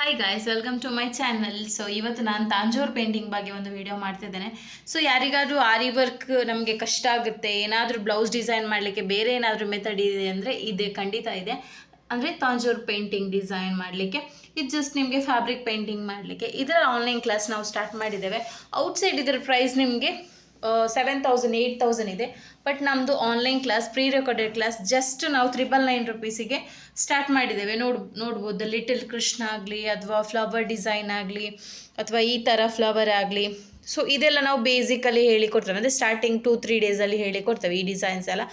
Hi guys welcome to my channel so ಇವತ್ತು ನಾನು Tanjore painting ಬಗ್ಗೆ ಒಂದು ವಿಡಿಯೋ ಮಾಡ್ತಿದ್ದೇನೆ. ಸೊ ಯಾರಿಗಾದರೂ ಆರಿ ವರ್ಕ್ ನಮಗೆ ಕಷ್ಟ ಆಗುತ್ತೆ, ಏನಾದರೂ ಬ್ಲೌಸ್ ಡಿಸೈನ್ ಮಾಡಲಿಕ್ಕೆ ಬೇರೆ ಏನಾದರೂ ಮೆಥಡ್ ಇದೆ ಅಂದರೆ ಇದೆ, ಖಂಡಿತ ಇದೆ. ಅಂದರೆ ತಾಂಜೋರ್ ಪೇಂಟಿಂಗ್ ಡಿಸೈನ್ ಮಾಡಲಿಕ್ಕೆ, ಇದು ಜಸ್ಟ್ ನಿಮಗೆ ಫ್ಯಾಬ್ರಿಕ್ ಪೇಂಟಿಂಗ್ ಮಾಡಲಿಕ್ಕೆ. ಇದರ ಆನ್ಲೈನ್ ಕ್ಲಾಸ್ ನಾವು ಸ್ಟಾರ್ಟ್ ಮಾಡಿದ್ದೇವೆ. ಔಟ್ಸೈಡ್ ಇದರ ಪ್ರೈಸ್ ನಿಮಗೆ ಸೆವೆನ್ ತೌಸಂಡ್ ಏಯ್ಟ್ ತೌಸಂಡ್ ಇದೆ. ಬಟ್ ನಮ್ಮದು online class pre recorded class just ನಾವು ತ್ರಿಬಲ್ ನೈನ್ ರುಪೀಸಿಗೆ ಸ್ಟಾರ್ಟ್ ಮಾಡಿದ್ದೇವೆ. ನೋಡ್, ನೋಡ್ಬೋದು. ಲಿಟಲ್ ಕೃಷ್ಣ ಆಗಲಿ, ಅಥವಾ ಫ್ಲವರ್ ಡಿಸೈನ್ ಆಗಲಿ, ಅಥವಾ ಈ ಥರ ಫ್ಲವರ್ ಆಗಲಿ. ಸೊ ಇದೆಲ್ಲ ನಾವು ಬೇಸಿಕಲಿ ಹೇಳಿಕೊಡ್ತೇವೆ ಅಂದರೆ ಸ್ಟಾರ್ಟಿಂಗ್ ಟೂ ತ್ರೀ ಡೇಸಲ್ಲಿ ಹೇಳಿಕೊಡ್ತೇವೆ ಈ ಡಿಸೈನ್ಸ್ ಎಲ್ಲ.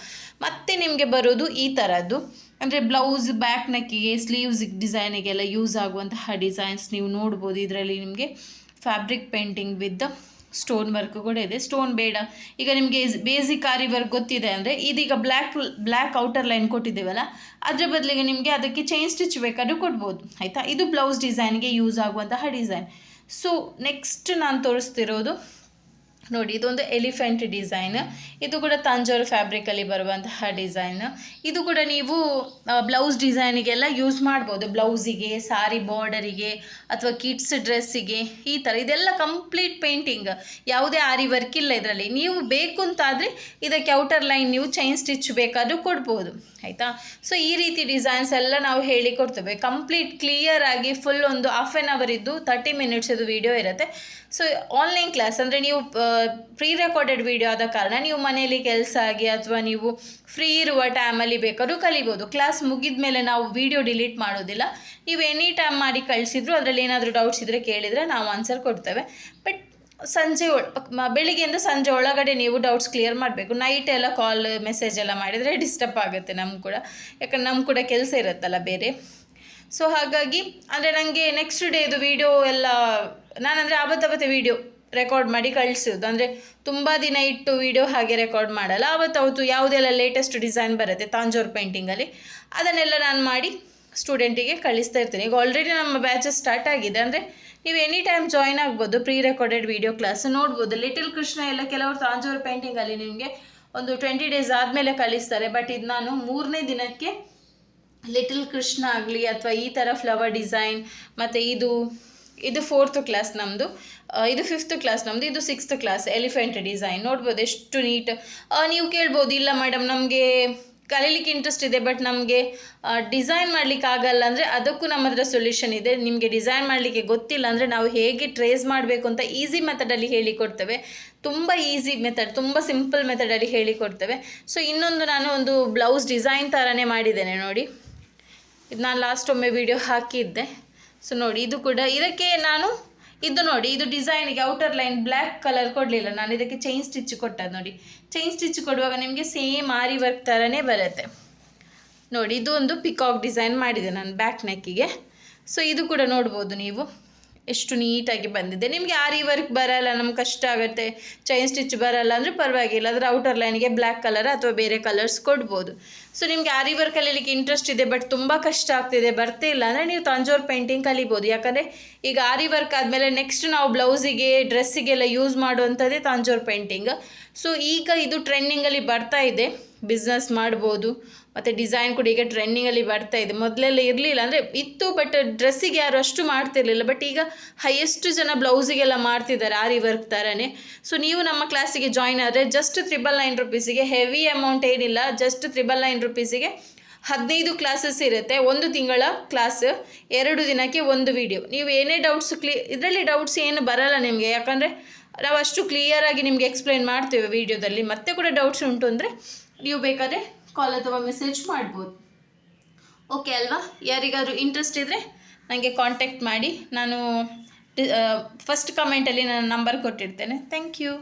ಮತ್ತೆ ನಿಮಗೆ ಬರೋದು ಈ ಥರದ್ದು ಅಂದರೆ ಬ್ಲೌಸ್ ಬ್ಯಾಕ್ ನೆಕ್ಕಿಗೆ ಸ್ಲೀವ್ಸ್ ಡಿಸೈನಿಗೆಲ್ಲ ಯೂಸ್ ಆಗುವಂತಹ ಡಿಸೈನ್ಸ್ ನೀವು ನೋಡ್ಬೋದು. ಇದರಲ್ಲಿ ನಿಮಗೆ fabric painting with stone work ಕೂಡ ಇದೆ. ಸ್ಟೋನ್ ಬೇಡ. ಈಗ ನಿಮಗೆ ಬೇಸಿಕ್ ಆರಿ ವರ್ಕ್ ಗೊತ್ತಿದೆ ಅಂದರೆ ಇದೀಗ ಬ್ಲ್ಯಾಕ್ ಬ್ಲ್ಯಾಕ್ ಔಟರ್ ಲೈನ್ ಕೊಟ್ಟಿದ್ದೇವಲ್ಲ, ಅದರ ಬದಲಿಗೆ ನಿಮಗೆ ಅದಕ್ಕೆ ಚೈನ್ ಸ್ಟಿಚ್ ಬೇಕಾದರೂ ಕೊಡ್ಬೋದು. ಆಯಿತಾ? ಇದು ಬ್ಲೌಸ್ ಡಿಸೈನ್ಗೆ ಯೂಸ್ ಆಗುವಂತಹ ಡಿಸೈನ್ ಸೊ ನೆಕ್ಸ್ಟ್ ನಾನು ತೋರಿಸ್ತಿರೋದು ನೋಡಿ, ಇದೊಂದು ಎಲಿಫೆಂಟ್ ಡಿಸೈನ್. ಇದು ಕೂಡ ತಂಜೋರ್ ಫ್ಯಾಬ್ರಿಕಲ್ಲಿ ಬರುವಂತಹ ಡಿಸೈನ್. ಇದು ಕೂಡ ನೀವು ಬ್ಲೌಸ್ ಡಿಸೈನಿಗೆಲ್ಲ ಯೂಸ್ ಮಾಡ್ಬೋದು. ಬ್ಲೌಸಿಗೆ ಸಾರಿ ಬಾರ್ಡರಿಗೆ ಅಥವಾ ಕಿಡ್ಸ್ ಡ್ರೆಸ್ಸಿಗೆ ಈ ಥರ ಇದೆಲ್ಲ ಕಂಪ್ಲೀಟ್ ಪೇಂಟಿಂಗ್ ಯಾವುದೇ ಆರಿ ವರ್ಕ್ ಇಲ್ಲ ಇದರಲ್ಲಿ. ನೀವು ಬೇಕು ಅಂತಾದರೆ ಇದಕ್ಕೆ ಔಟರ್ ಲೈನ್ ನೀವು ಚೈನ್ ಸ್ಟಿಚ್ ಬೇಕಾದರೂ ಕೊಡ್ಬೋದು. ಆಯಿತಾ? ಸೊ ಈ ರೀತಿ ಡಿಸೈನ್ಸ್ ಎಲ್ಲ ನಾವು ಹೇಳಿಕೊಡ್ತೇವೆ ಕಂಪ್ಲೀಟ್ ಕ್ಲಿಯರ್ ಆಗಿ ಫುಲ್ ಒಂದು ಹಾಫ್ ಆನ್ ಅವರ್ ಇದ್ದು ತರ್ಟಿ ಮಿನಿಟ್ಸ್ ಇದು ವಿಡಿಯೋ ಇರುತ್ತೆ. ಸೊ ಆನ್ಲೈನ್ ಕ್ಲಾಸ್ ಅಂದರೆ ನೀವು ಪ್ರೀ ರೆಕಾರ್ಡೆಡ್ ವಿಡಿಯೋ ಆದ ಕಾರಣ ನೀವು ಮನೆಯಲ್ಲಿ ಕೆಲಸ ಆಗಿ ಅಥವಾ ನೀವು ಫ್ರೀ ಇರುವ ಟೈಮಲ್ಲಿ ಬೇಕಾದ್ರೂ ಕಲಿಬೋದು. ಕ್ಲಾಸ್ ಮುಗಿದ ಮೇಲೆ ನಾವು ವಿಡಿಯೋ ಡಿಲೀಟ್ ಮಾಡೋದಿಲ್ಲ. ನೀವು ಎನಿ ಟೈಮ್ ಮಾಡಿ ಕಳಿಸಿದ್ರು ಅದರಲ್ಲಿ ಏನಾದರೂ ಡೌಟ್ಸ್ ಇದ್ದರೆ ಕೇಳಿದರೆ ನಾವು ಆನ್ಸರ್ ಕೊಡ್ತೇವೆ. ಬಟ್ ಸಂಜೆ ಬೆಳಿಗ್ಗೆಯಿಂದ ಸಂಜೆ ಒಳಗಡೆ ನೀವು ಡೌಟ್ಸ್ ಕ್ಲಿಯರ್ ಮಾಡಬೇಕು. ನೈಟ್ ಎಲ್ಲ ಕಾಲ್ ಮೆಸೇಜ್ ಎಲ್ಲ ಮಾಡಿದರೆ ಡಿಸ್ಟರ್ಬ್ ಆಗುತ್ತೆ ನಮ್ಮ ಕೂಡ. ಯಾಕಂದ್ರೆ ನಮ್ಮ ಕೂಡ ಕೆಲಸ ಇರುತ್ತಲ್ಲ ಬೇರೆ. ಸೊ ಹಾಗಾಗಿ, ಅಂದರೆ ನನಗೆ ನೆಕ್ಸ್ಟ್ ಡೇದು ವೀಡಿಯೋ ಎಲ್ಲ, ನಾನಂದರೆ ಆವತ್ತಾವತ್ತೆ ವೀಡಿಯೋ ರೆಕಾರ್ಡ್ ಮಾಡಿ ಕಳಿಸೋದು. ಅಂದರೆ ತುಂಬ ದಿನ ಇಟ್ಟು ವಿಡಿಯೋ ಹಾಗೆ ರೆಕಾರ್ಡ್ ಮಾಡಲ್ಲ. ಅವತ್ತು ಆವತ್ತಾವತ್ತು ಯಾವುದೆಲ್ಲ ಲೇಟೆಸ್ಟ್ ಡಿಸೈನ್ ಬರುತ್ತೆ ತಾಂಜೋರ್ ಪೇಂಟಿಂಗಲ್ಲಿ ಅದನ್ನೆಲ್ಲ ನಾನು ಮಾಡಿ ಸ್ಟೂಡೆಂಟಿಗೆ ಕಳಿಸ್ತಾ ಇರ್ತೀನಿ. ಈಗ ಆಲ್ರೆಡಿ ನಮ್ಮ ಬ್ಯಾಚಸ್ ಸ್ಟಾರ್ಟ್ ಆಗಿದೆ. ಅಂದರೆ ನೀವು ಎನಿ ಟೈಮ್ ಜಾಯ್ನ್ ಆಗ್ಬೋದು ಪ್ರೀ ರೆಕಾರ್ಡೆಡ್ ವೀಡಿಯೋ ಕ್ಲಾಸ್ ನೋಡ್ಬೋದು. ಲಿಟಲ್ ಕೃಷ್ಣ ಎಲ್ಲ ಕೆಲವರು ತಾಂಜೋರ್ ಪೇಂಟಿಂಗಲ್ಲಿ ನಿಮಗೆ ಒಂದು ಟ್ವೆಂಟಿ ಡೇಸ್ ಆದಮೇಲೆ ಕಳಿಸ್ತಾರೆ. ಬಟ್ ಇದು ನಾನು ಮೂರನೇ ದಿನಕ್ಕೆ ಲಿಟಲ್ ಕೃಷ್ಣ ಆಗಲಿ ಅಥವಾ ಈ ಥರ ಫ್ಲವರ್ ಡಿಸೈನ್ ಮತ್ತು ಇದು ಇದು ಫೋರ್ತ್ ಕ್ಲಾಸ್ ನಮ್ಮದು ಇದು ಫಿಫ್ತ್ ಕ್ಲಾಸ್ ನಮ್ಮದು ಇದು ಸಿಕ್ಸ್ತ್ ಕ್ಲಾಸ್ ಎಲಿಫೆಂಟ್ ಡಿಸೈನ್ ನೋಡ್ಬೋದು ಎಷ್ಟು ನೀಟ್ ನೀವು ಕೇಳ್ಬೋದು, ಇಲ್ಲ ಮೇಡಮ್ ನಮಗೆ ಕಲೀಲಿಕ್ಕೆ ಇಂಟ್ರೆಸ್ಟ್ ಇದೆ ಬಟ್ ನಮಗೆ ಡಿಸೈನ್ ಮಾಡಲಿಕ್ಕೆ ಆಗಲ್ಲ ಅಂದರೆ ಅದಕ್ಕೂ ನಮ್ಮ ಹತ್ರ ಸೊಲ್ಯೂಷನ್ ಇದೆ. ನಿಮಗೆ ಡಿಸೈನ್ ಮಾಡಲಿಕ್ಕೆ ಗೊತ್ತಿಲ್ಲ ಅಂದರೆ ನಾವು ಹೇಗೆ ಟ್ರೇಸ್ ಮಾಡಬೇಕು ಅಂತ ಈಸಿ ಮೆಥಡಲ್ಲಿ ಹೇಳಿಕೊಡ್ತೇವೆ ತುಂಬ ಈಸಿ ಮೆಥಡ್ ತುಂಬ ಸಿಂಪಲ್ ಮೆಥಡಲ್ಲಿ ಹೇಳಿಕೊಡ್ತೇವೆ ಸೊ ಇನ್ನೊಂದು ನಾನು ಒಂದು ಬ್ಲೌಸ್ ಡಿಸೈನ್ ಥರನೇ ಮಾಡಿದ್ದೇನೆ ನೋಡಿ. ಇದು ನಾನು ಲಾಸ್ಟ್ ಒಮ್ಮೆ ವಿಡಿಯೋ ಹಾಕಿದ್ದೆ. ಸೊ ನೋಡಿ, ಇದು ಕೂಡ ಇದಕ್ಕೆ ನಾನು ಇದು ನೋಡಿ, ಇದು ಡಿಸೈನ್ಗೆ ಔಟರ್ ಲೈನ್ ಬ್ಲ್ಯಾಕ್ ಕಲರ್ ಕೊಡಲಿಲ್ಲ. ನಾನು ಇದಕ್ಕೆ ಚೈನ್ ಸ್ಟಿಚ್ ಕೊಟ್ಟದ್ದು ನೋಡಿ. ಚೈನ್ ಸ್ಟಿಚ್ ಕೊಡುವಾಗ ನಿಮಗೆ ಸೇಮ್ ಆರಿ ವರ್ಕ್ ಥರನೇ ಬರುತ್ತೆ. ನೋಡಿ, ಇದು ಒಂದು ಪಿಕಾಕ್ ಡಿಸೈನ್ ಮಾಡಿದೆ ನಾನು ಬ್ಯಾಕ್ ನೆಕ್ಕಿಗೆ ಸೊ ಇದು ಕೂಡ ನೋಡ್ಬೋದು ನೀವು. ಎಷ್ಟು ನೀಟಾಗಿ ಬಂದಿದೆ. ನಿಮಗೆ ಆರಿ ವರ್ಕ್ ಬರಲ್ಲ, ನಮ್ಗೆ ಕಷ್ಟ ಆಗುತ್ತೆ. ಚೈನ್ ಸ್ಟಿಚ್ ಬರಲ್ಲ ಅಂದರೆ ಪರವಾಗಿಲ್ಲ. ಅದರ ಔಟರ್ ಲೈನ್ಗೆ ಬ್ಲ್ಯಾಕ್ ಕಲರ್ ಅಥವಾ ಬೇರೆ ಕಲರ್ಸ್ ಕೊಡ್ಬೋದು. ಸೊ ನಿಮಗೆ ಆರಿ ವರ್ಕ್ ಕಲೀಲಿಕ್ಕೆ ಇಂಟ್ರೆಸ್ಟ್ ಇದೆ ಬಟ್ ತುಂಬ ಕಷ್ಟ ಆಗ್ತಿದೆ. ಬರ್ತೇ ಇಲ್ಲ ಅಂದರೆ ನೀವು ತಂಜೋರ್ ಪೇಂಟಿಂಗ್ ಕಲಿಬೋದು. ಯಾಕಂದರೆ ಈಗ ಆರಿ ವರ್ಕ್ ಆದಮೇಲೆ ನೆಕ್ಸ್ಟ್ ನಾವು ಬ್ಲೌಸಿಗೆ ಡ್ರೆಸ್ಸಿಗೆಲ್ಲ ಯೂಸ್ ಮಾಡುವಂಥದ್ದೇ ತಾಂಜೋರ್ ಪೇಂಟಿಂಗ್ ಸೊ ಈಗ ಇದು ಟ್ರೆಂಡಿಂಗಲ್ಲಿ ಬರ್ತಾ ಇದೆ. ಬಿಸ್ನೆಸ್ ಮಾಡ್ಬೋದು. ಮತ್ತು ಡಿಸೈನ್ ಕೂಡ ಈಗ ಟ್ರೆಂಡಿಂಗಲ್ಲಿ ಬರ್ತಾ ಇದೆ. ಮೊದಲೆಲ್ಲ ಇರಲಿಲ್ಲ ಅಂದರೆ ಇತ್ತು ಬಟ್ ಡ್ರೆಸ್ಸಿಗೆ ಯಾರು ಅಷ್ಟು ಮಾಡ್ತಿರಲಿಲ್ಲ. ಬಟ್ ಈಗ ಹೈಯೆಸ್ಟ್ ಜನ ಬ್ಲೌಸಿಗೆಲ್ಲ ಮಾಡ್ತಿದ್ದಾರೆ ಆರಿ ವರ್ಕ್ ಥರನೇ ಸೊ ನೀವು ನಮ್ಮ ಕ್ಲಾಸಿಗೆ ಜಾಯ್ನ್ ಆದರೆ ಜಸ್ಟ್ ತ್ರಿಬಲ್ ನೈನ್ ರುಪೀಸಿಗೆ ಹೆವಿ ಅಮೌಂಟ್ ಏನಿಲ್ಲ ಜಸ್ಟ್ ತ್ರಿಬಲ್ ನೈನ್ ರುಪೀಸಿಗೆ ಹದಿನೈದು ಕ್ಲಾಸಸ್ ಇರುತ್ತೆ. ಒಂದು ತಿಂಗಳ ಕ್ಲಾಸ್ ಎರಡು ದಿನಕ್ಕೆ ಒಂದು ವಿಡಿಯೋ ನೀವು ಏನೇ ಡೌಟ್ಸ್ ಕ್ಲಿ ಇದರಲ್ಲಿ ಡೌಟ್ಸ್ ಏನು ಬರಲ್ಲ ನಿಮಗೆ. ಯಾಕಂದರೆ ನಾವು ಅಷ್ಟು ಕ್ಲಿಯರಾಗಿ ನಿಮಗೆ ಎಕ್ಸ್ಪ್ಲೈನ್ ಮಾಡ್ತೇವೆ ವಿಡಿಯೋದಲ್ಲಿ ಮತ್ತೆ ಕೂಡ ಡೌಟ್ಸ್ ಉಂಟು ಅಂದರೆ, ನೀವು ಬೇಕಾದರೆ ಕಾಲ್ ಅಥವಾ ಮೆಸೇಜ್ ಮಾಡ್ಬೋದು. ಓಕೆ ಅಲ್ವಾ? ಯಾರಿಗಾದ್ರೂ ಇಂಟ್ರೆಸ್ಟ್ ಇದ್ದರೆ ನನಗೆ ಕಾಂಟ್ಯಾಕ್ಟ್ ಮಾಡಿ. ನಾನು ಫಸ್ಟ್ ಕಮೆಂಟಲ್ಲಿ ನನ್ನ ನಂಬರ್ ಕೊಟ್ಟಿರ್ತೇನೆ. Thank you